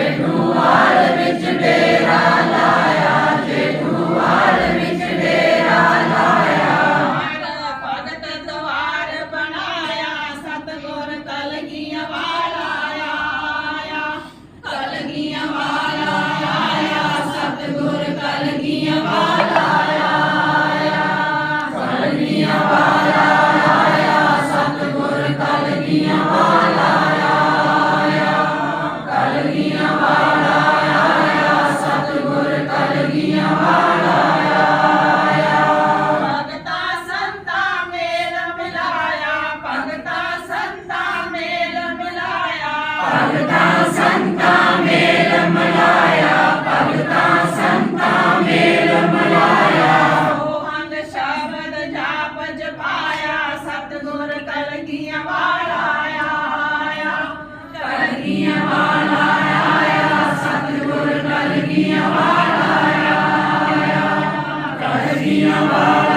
ਮੈਨੂੰ ਆਲ ਵਿੱਚ ਦੇ ਕਰਦੀਆਂ ਵਾਲਾ ਆਇਆ ਕਰਦੀਆਂ ਵਾਲਾ ਆਇਆ ਸਤਿਗੁਰ ਕਰਦੀਆਂ ਵਾਲਾ ਆਇਆ ਕਰਦੀਆਂ ਵਾਲਾ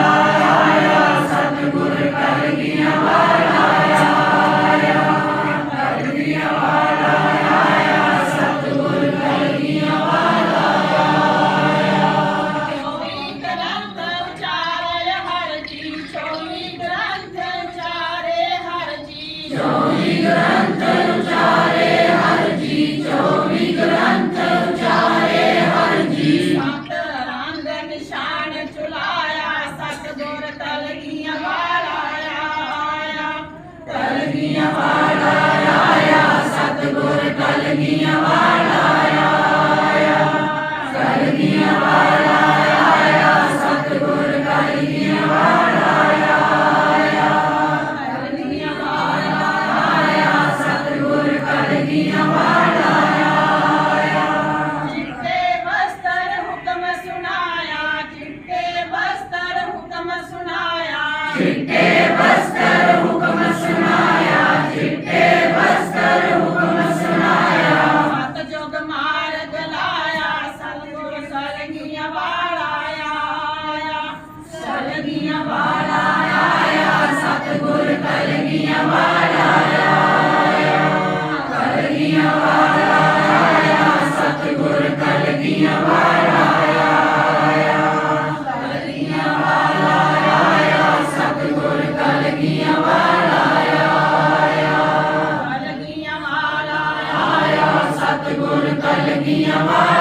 minha mãe.